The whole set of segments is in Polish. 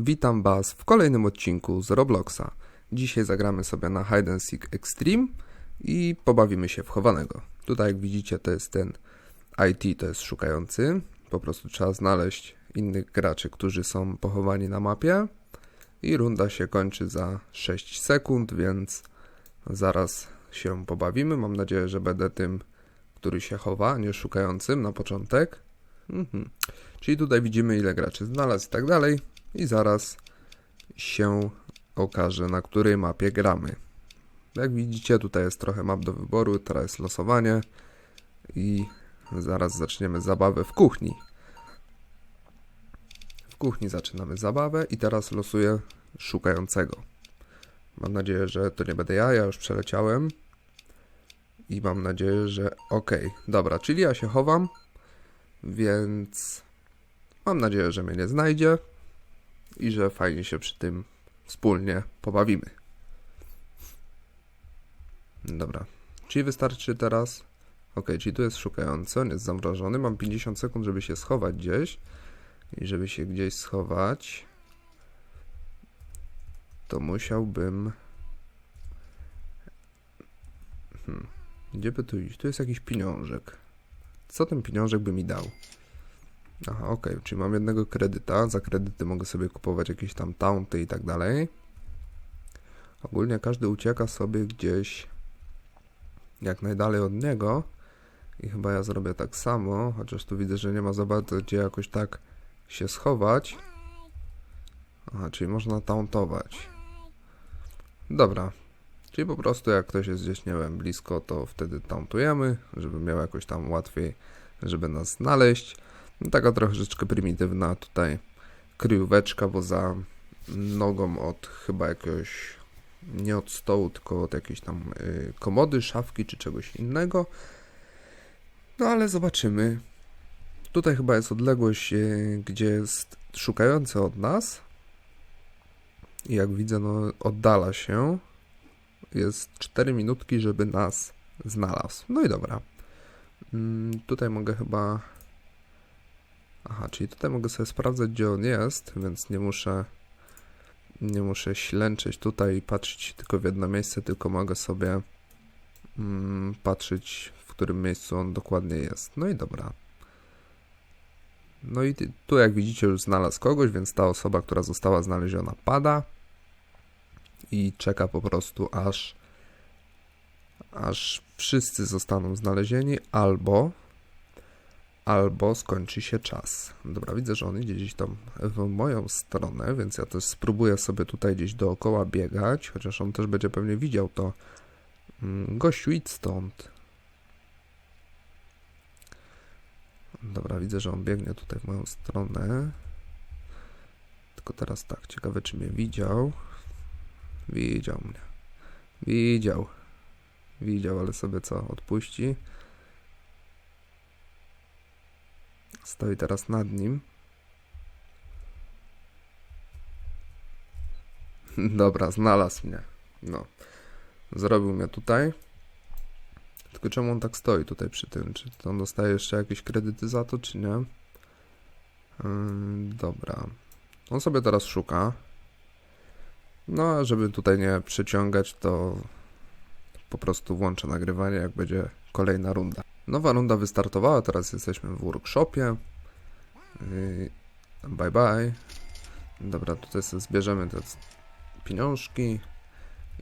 Witam Was w kolejnym odcinku z Robloxa. Dzisiaj zagramy sobie na Hide and Seek Extreme i pobawimy się w chowanego. Tutaj jak widzicie to jest ten IT, to jest szukający. Po prostu trzeba znaleźć innych graczy, którzy są pochowani na mapie. I runda się kończy za 6 sekund, więc zaraz się pobawimy. Mam nadzieję, że będę tym, który się chowa, nie szukającym na początek. Mhm. Czyli tutaj widzimy ile graczy znalazł i tak dalej. I zaraz się okaże na której mapie gramy. Jak widzicie tutaj jest trochę map do wyboru, teraz jest losowanie i zaraz zaczniemy zabawę w kuchni. W kuchni zaczynamy zabawę i teraz losuję szukającego. Mam nadzieję, że to nie będę ja, ja już przeleciałem. I mam nadzieję, że ok. Dobra, czyli ja się chowam, więc mam nadzieję, że mnie nie znajdzie i że fajnie się przy tym wspólnie pobawimy. Dobra, czyli wystarczy teraz. Ok, czyli tu jest szukający, on jest zamrożony. Mam 50 sekund, żeby się schować gdzieś. I żeby się gdzieś schować, to musiałbym. Hmm. Gdzie by tu iść? Tu jest jakiś pieniążek. Co ten pieniążek by mi dał? Aha, okay. czyli mam jednego kredyta. Za kredyty mogę sobie kupować jakieś tam taunty i tak dalej. Ogólnie każdy ucieka sobie gdzieś jak najdalej od niego. I chyba ja zrobię tak samo, chociaż tu widzę, że nie ma za bardzo gdzie jakoś tak się schować. Aha, czyli można tauntować. Dobra. Czyli po prostu jak ktoś jest gdzieś, nie wiem, blisko, to wtedy tauntujemy, żeby miał jakoś tam łatwiej, żeby nas znaleźć. No, taka troszeczkę prymitywna tutaj kryjóweczka, bo za nogą od chyba jakiegoś, nie od stołu, tylko od jakiejś tam y, komody, szafki czy czegoś innego. No ale zobaczymy. Tutaj chyba jest odległość, y, gdzie jest szukający od nas. Jak widzę, no oddala się. Jest 4 minutki, żeby nas znalazł. No i dobra. Mm, tutaj mogę chyba Aha, czyli tutaj mogę sobie sprawdzać, gdzie on jest, więc nie muszę nie muszę ślęczyć tutaj i patrzeć tylko w jedno miejsce, tylko mogę sobie mm, patrzeć, w którym miejscu on dokładnie jest. No i dobra. No i tu jak widzicie już znalazł kogoś, więc ta osoba, która została znaleziona pada i czeka po prostu aż aż wszyscy zostaną znalezieni albo albo skończy się czas. Dobra, widzę, że on idzie gdzieś tam w moją stronę, więc ja też spróbuję sobie tutaj gdzieś dookoła biegać, chociaż on też będzie pewnie widział to. Mm, gościu, idź stąd. Dobra, widzę, że on biegnie tutaj w moją stronę. Tylko teraz tak, ciekawe czy mnie widział. Widział mnie. Widział. Widział, ale sobie co, odpuści. Stoi teraz nad nim. Dobra, znalazł mnie. No. Zrobił mnie tutaj. Tylko czemu on tak stoi tutaj przy tym? Czy on dostaje jeszcze jakieś kredyty za to, czy nie? Dobra. On sobie teraz szuka. No, a żeby tutaj nie przyciągać, to po prostu włączę nagrywanie, jak będzie kolejna runda. Nowa runda wystartowała, teraz jesteśmy w workshopie. Yy, bye bye. Dobra, tutaj sobie zbierzemy te pieniążki.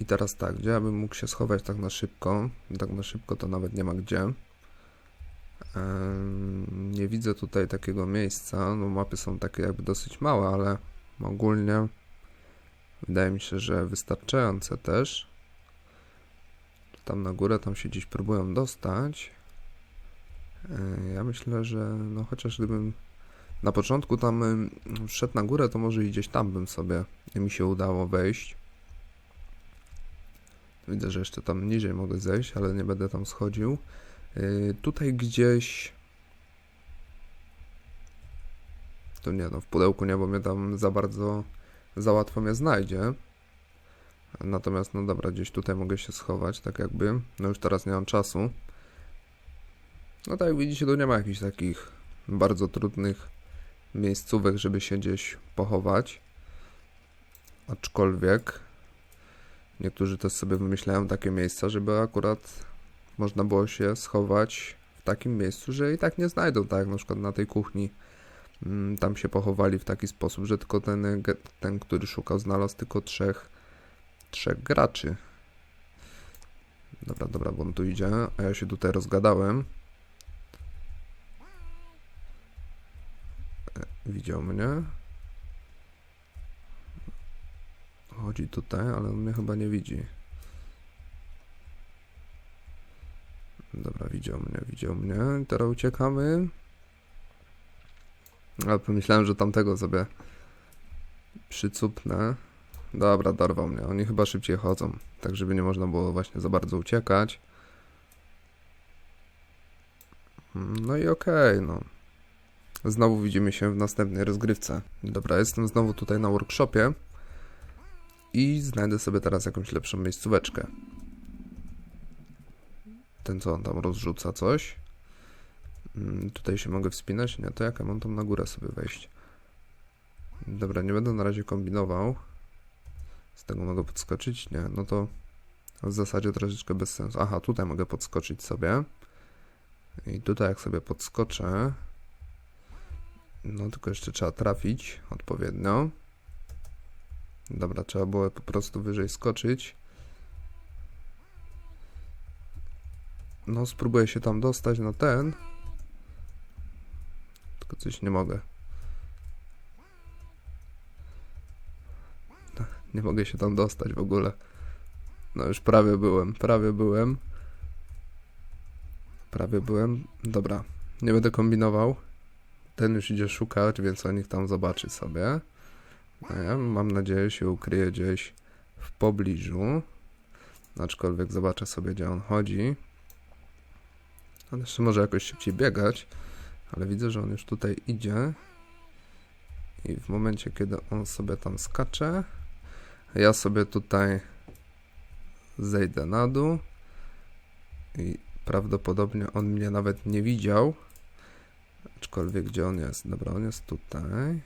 I teraz tak, gdzie ja bym mógł się schować tak na szybko? Tak na szybko to nawet nie ma gdzie. Nie widzę tutaj takiego miejsca. No mapy są takie jakby dosyć małe, ale ogólnie wydaje mi się, że wystarczające też. Tam na górę, tam się gdzieś próbują dostać. E, ja myślę, że no chociaż gdybym na początku tam wszedł na górę, to może i gdzieś tam bym sobie mi się udało wejść. Widzę, że jeszcze tam niżej mogę zejść, ale nie będę tam schodził. E, tutaj gdzieś... To nie no, w pudełku nie, bo mnie tam za bardzo, za łatwo mnie znajdzie. Natomiast, no dobra, gdzieś tutaj mogę się schować, tak jakby. No już teraz nie mam czasu. No tak jak widzicie, tu nie ma jakichś takich bardzo trudnych miejscówek, żeby się gdzieś pochować. Aczkolwiek niektórzy też sobie wymyślają takie miejsca, żeby akurat można było się schować w takim miejscu, że i tak nie znajdą, tak jak na przykład na tej kuchni mm, tam się pochowali w taki sposób, że tylko ten, ten który szukał, znalazł tylko trzech, trzech graczy. Dobra, dobra, bo on tu idzie, a ja się tutaj rozgadałem. Widział mnie. Chodzi tutaj, ale on mnie chyba nie widzi. Dobra, widział mnie, widział mnie. Teraz uciekamy. Ale pomyślałem, że tamtego sobie przycupnę. Dobra, dorwał mnie. Oni chyba szybciej chodzą, tak żeby nie można było właśnie za bardzo uciekać. No i okej, no. Znowu widzimy się w następnej rozgrywce. Dobra, jestem znowu tutaj na workshopie i znajdę sobie teraz jakąś lepszą miejscóweczkę. Ten co on tam rozrzuca coś. Mm, tutaj się mogę wspinać? Nie, to jak ja mam tam na górę sobie wejść? Dobra, nie będę na razie kombinował. Z tego mogę podskoczyć? Nie, no to w zasadzie troszeczkę bez sensu. Aha, tutaj mogę podskoczyć sobie. I tutaj jak sobie podskoczę, no tylko jeszcze trzeba trafić odpowiednio. Dobra, trzeba było po prostu wyżej skoczyć. No, spróbuję się tam dostać na ten. Tylko coś nie mogę. Nie mogę się tam dostać w ogóle. No już prawie byłem, prawie byłem. Prawie byłem. Dobra, nie będę kombinował. Ten już idzie szukać, więc on ich tam zobaczy sobie. Ja mam nadzieję się ukryje gdzieś w pobliżu. Aczkolwiek zobaczę sobie, gdzie on chodzi. On jeszcze może jakoś szybciej biegać, ale widzę, że on już tutaj idzie. I w momencie, kiedy on sobie tam skacze, ja sobie tutaj zejdę na dół i prawdopodobnie on mnie nawet nie widział. Aczkolwiek gdzie on jest? Dobra, on jest tutaj.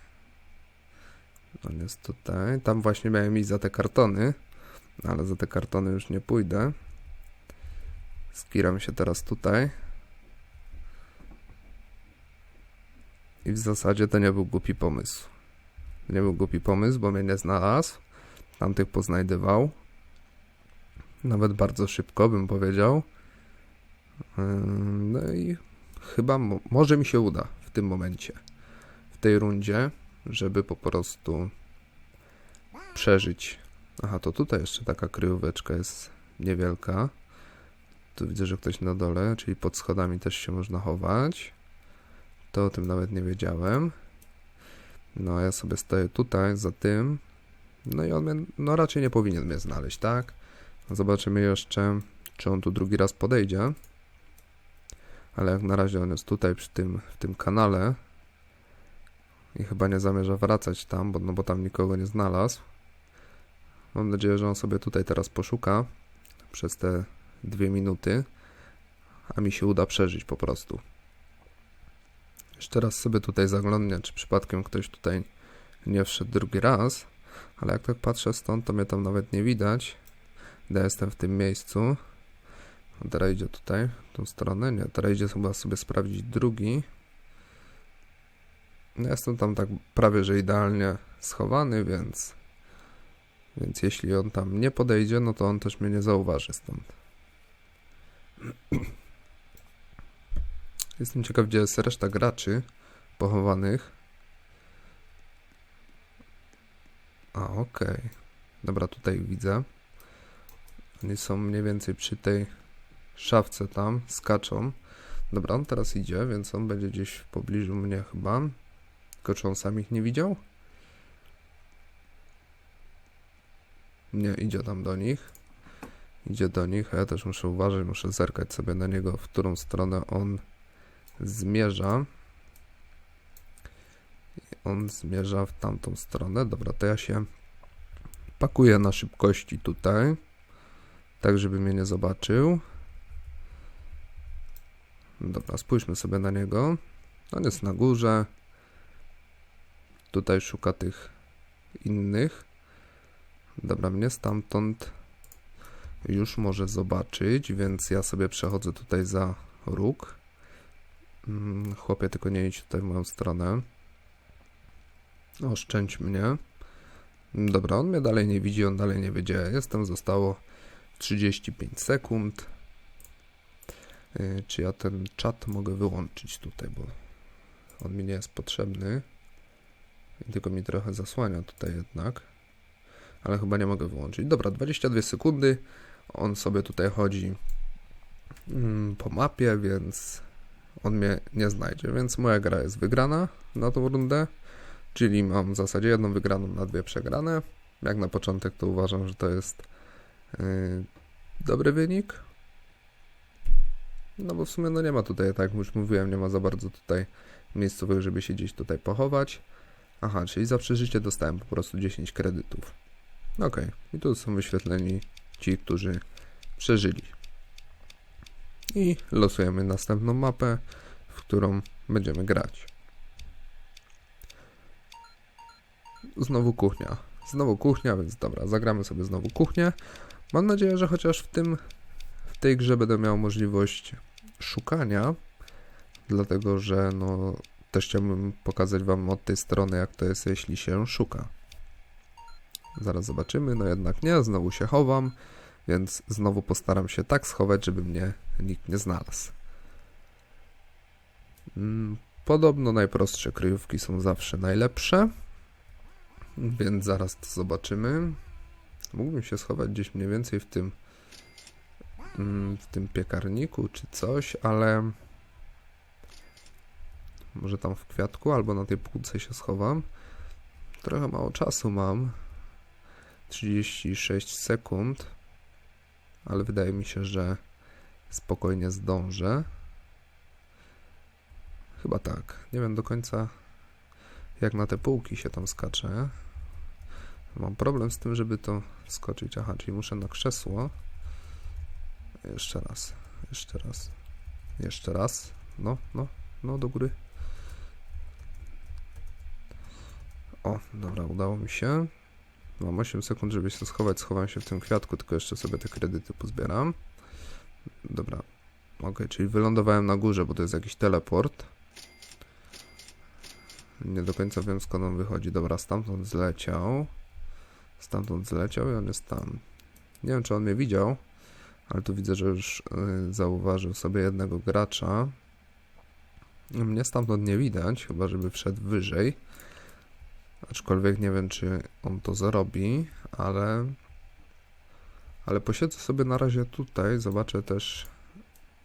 On jest tutaj. Tam właśnie miałem iść za te kartony, ale za te kartony już nie pójdę. Skiram się teraz tutaj. I w zasadzie to nie był głupi pomysł. Nie był głupi pomysł, bo mnie nie znalazł. Tamtych poznajdywał. Nawet bardzo szybko bym powiedział. No i chyba mo- może mi się uda w tym momencie, w tej rundzie, żeby po prostu przeżyć. Aha, to tutaj jeszcze taka kryjóweczka jest niewielka. Tu widzę, że ktoś na dole, czyli pod schodami też się można chować. To o tym nawet nie wiedziałem. No, ja sobie stoję tutaj, za tym. No i on mnie, no raczej nie powinien mnie znaleźć, tak? Zobaczymy jeszcze, czy on tu drugi raz podejdzie. Ale jak na razie on jest tutaj przy tym, w tym kanale i chyba nie zamierza wracać tam, bo, no bo tam nikogo nie znalazł. Mam nadzieję, że on sobie tutaj teraz poszuka przez te dwie minuty, a mi się uda przeżyć po prostu. Jeszcze raz sobie tutaj zaglądnę, czy przypadkiem ktoś tutaj nie wszedł drugi raz, ale jak tak patrzę stąd, to mnie tam nawet nie widać. Ja jestem w tym miejscu. Teraz idzie tutaj, w tą stronę. Nie, teraz idzie chyba sobie sprawdzić drugi. Ja jestem tam tak prawie, że idealnie schowany, więc więc jeśli on tam nie podejdzie, no to on też mnie nie zauważy stąd. Jestem ciekaw, gdzie jest reszta graczy pochowanych. A, okej. Dobra, tutaj widzę. Oni są mniej więcej przy tej szafce tam, skaczą. Dobra, on teraz idzie, więc on będzie gdzieś w pobliżu mnie chyba. Tylko czy on sam ich nie widział? Nie, idzie tam do nich. Idzie do nich, a ja też muszę uważać, muszę zerkać sobie na niego, w którą stronę on zmierza. On zmierza w tamtą stronę. Dobra, to ja się pakuję na szybkości tutaj, tak żeby mnie nie zobaczył. Dobra, spójrzmy sobie na niego. On jest na górze. Tutaj szuka tych innych. Dobra, mnie stamtąd już może zobaczyć, więc ja sobie przechodzę tutaj za róg. Mm, Chłopie, tylko nie idź tutaj w moją stronę. Oszczędź mnie. Dobra, on mnie dalej nie widzi, on dalej nie wie, gdzie jestem. Zostało 35 sekund. Yy, Czy ja ten czat mogę wyłączyć tutaj, bo on mi nie jest potrzebny. I tylko mi trochę zasłania tutaj jednak. Ale chyba nie mogę wyłączyć. Dobra, 22 sekundy. On sobie tutaj chodzi mm, po mapie, więc on mnie nie znajdzie. Więc moja gra jest wygrana na tą rundę. Czyli mam w zasadzie jedną wygraną na dwie przegrane. Jak na początek to uważam, że to jest yy, dobry wynik. No bo w sumie no nie ma tutaj, tak jak już mówiłem, nie ma za bardzo tutaj miejscowych, żeby się gdzieś tutaj pochować. Aha, czyli za przeżycie dostałem po prostu 10 kredytów. Okej, i tu są wyświetleni ci, którzy przeżyli. I losujemy następną mapę, w którą będziemy grać. Znowu kuchnia. Znowu kuchnia, więc dobra, zagramy sobie znowu kuchnię. Mam nadzieję, że chociaż w tym w tej grze będę miał możliwość szukania, dlatego że no też chciałbym pokazać wam od tej strony, jak to jest, jeśli się szuka. Zaraz zobaczymy, no jednak nie, znowu się chowam, więc znowu postaram się tak schować, żeby mnie nikt nie znalazł. Mm, Podobno najprostsze kryjówki są zawsze najlepsze, więc zaraz to zobaczymy. Mógłbym się schować gdzieś mniej więcej w tym w tym piekarniku czy coś, ale może tam w kwiatku albo na tej półce się schowam. Trochę mało czasu mam. 36 sekund, ale wydaje mi się, że spokojnie zdążę. Chyba tak. Nie wiem do końca, jak na te półki się tam skacze. Mam problem z tym, żeby to skoczyć. Aha, czyli muszę na krzesło. Jeszcze raz, jeszcze raz, jeszcze raz. No, no, no, do góry. O, dobra, udało mi się. Mam 8 sekund, żeby się schować. Schowam się w tym kwiatku, tylko jeszcze sobie te kredyty pozbieram. Dobra, ok, czyli wylądowałem na górze, bo to jest jakiś teleport. Nie do końca wiem skąd on wychodzi. Dobra, stamtąd zleciał. Stamtąd zleciał i on jest tam. Nie wiem, czy on mnie widział, ale tu widzę, że już y, zauważył sobie jednego gracza. Mnie stamtąd nie widać, chyba żeby wszedł wyżej. Aczkolwiek nie wiem, czy on to zrobi, ale. Ale posiedzę sobie na razie tutaj, zobaczę też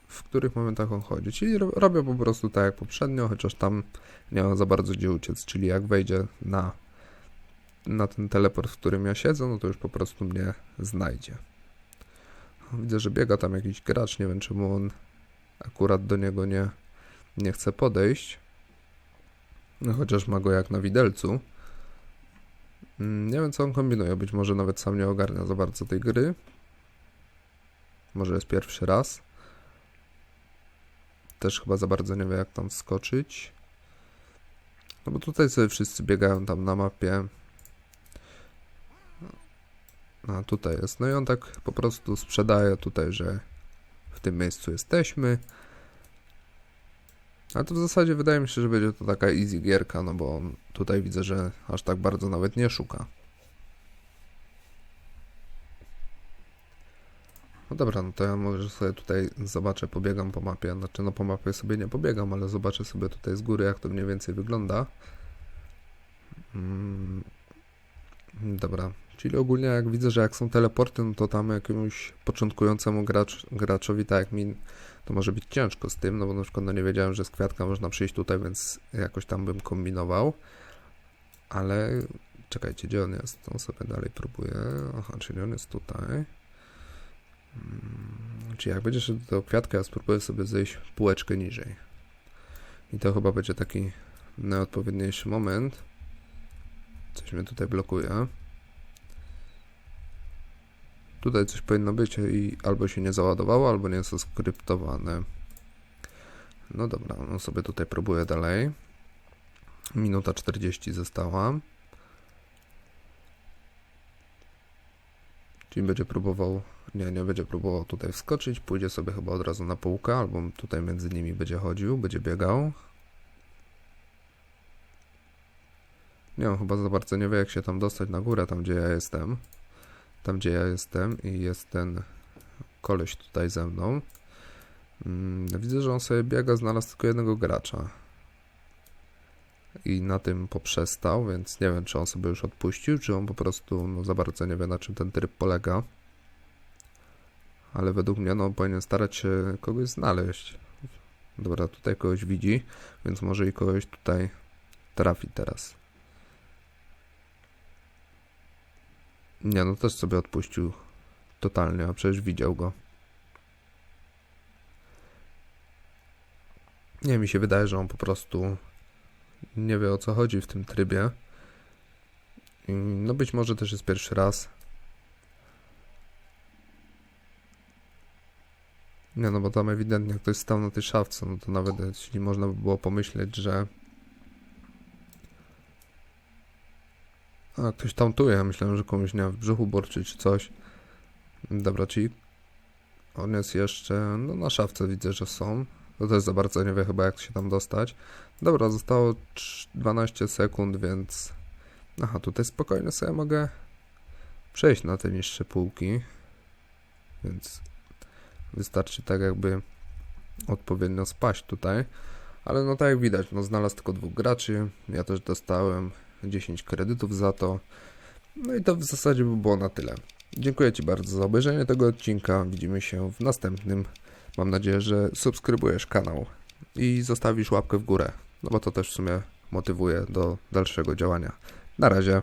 w których momentach on chodzi. Czyli ro- robię po prostu tak jak poprzednio, chociaż tam nie ma za bardzo gdzie uciec. Czyli jak wejdzie na, na ten teleport, w którym ja siedzę, no to już po prostu mnie znajdzie. Widzę, że biega tam jakiś gracz, nie wiem czemu on akurat do niego nie, nie chce podejść. No chociaż ma go jak na widelcu. Mm, Nie wiem co on kombinuje, być może nawet sam nie ogarnia za bardzo tej gry. Może jest pierwszy raz. Też chyba za bardzo nie wie jak tam wskoczyć. No bo tutaj sobie wszyscy biegają tam na mapie. A tutaj jest. No i on tak po prostu sprzedaje tutaj, że w tym miejscu jesteśmy. A to w zasadzie wydaje mi się, że będzie to taka easy gierka, no bo on tutaj widzę, że aż tak bardzo nawet nie szuka. No dobra, no to ja może sobie tutaj zobaczę, pobiegam po mapie. Znaczy, no po mapie sobie nie pobiegam, ale zobaczę sobie tutaj z góry, jak to mniej więcej wygląda. Mm, dobra, czyli ogólnie jak widzę, że jak są teleporty, no to tam jakiemuś początkującemu gracz, graczowi, tak jak mi, to może być ciężko z tym, no bo na przykład no nie wiedziałem, że z kwiatka można przyjść tutaj, więc jakoś tam bym kombinował. Ale czekajcie, gdzie on jest? On sobie dalej próbuje. Aha, czyli on jest tutaj. Mm, Czyli jak będziesz do kwiatka, ja spróbuję sobie zejść półeczkę niżej. I to chyba będzie taki najodpowiedniejszy moment. Coś mnie tutaj blokuje. Tutaj coś powinno być i albo się nie załadowało, albo nie jest to skryptowane. No dobra, no sobie tutaj próbuję dalej. Minuta 40 została. Czyli będzie próbował, nie, nie będzie próbował tutaj wskoczyć, pójdzie sobie chyba od razu na półkę, albo tutaj między nimi będzie chodził, będzie biegał. Nie wiem, chyba za bardzo nie wie jak się tam dostać na górę, tam gdzie ja jestem. Tam gdzie ja jestem i jest ten koleś tutaj ze mną. Mm, widzę, że on sobie biega, znalazł tylko jednego gracza. I na tym poprzestał, więc nie wiem, czy on sobie już odpuścił, czy on po prostu no, za bardzo nie wie, na czym ten tryb polega. Ale według mnie, no, powinien starać się kogoś znaleźć. Dobra, tutaj kogoś widzi, więc może i kogoś tutaj trafi teraz. Nie, no też sobie odpuścił totalnie, a przecież widział go. Nie, mi się wydaje, że on po prostu nie wie o co chodzi w tym trybie. No być może też jest pierwszy raz. Nie, no bo tam ewidentnie ktoś stał na tej szafce, no to nawet jeśli można by było pomyśleć, że A, ktoś tautuje. Myślałem, że komuś nie w brzuchu borczy czy coś. Dobra, czyli on jest jeszcze, no na szafce widzę, że są. To też za bardzo nie wie chyba jak się tam dostać. Dobra, zostało trz- 12 sekund, więc... Aha, tutaj spokojnie sobie mogę przejść na te niższe półki. Więc wystarczy tak jakby odpowiednio spaść tutaj. Ale no tak jak widać, no znalazł tylko dwóch graczy. Ja też dostałem 10 kredytów za to. No i to w zasadzie by było na tyle. Dziękuję Ci bardzo za obejrzenie tego odcinka. Widzimy się w następnym. Mam nadzieję, że subskrybujesz kanał i zostawisz łapkę w górę, no bo to też w sumie motywuje do dalszego działania. Na razie.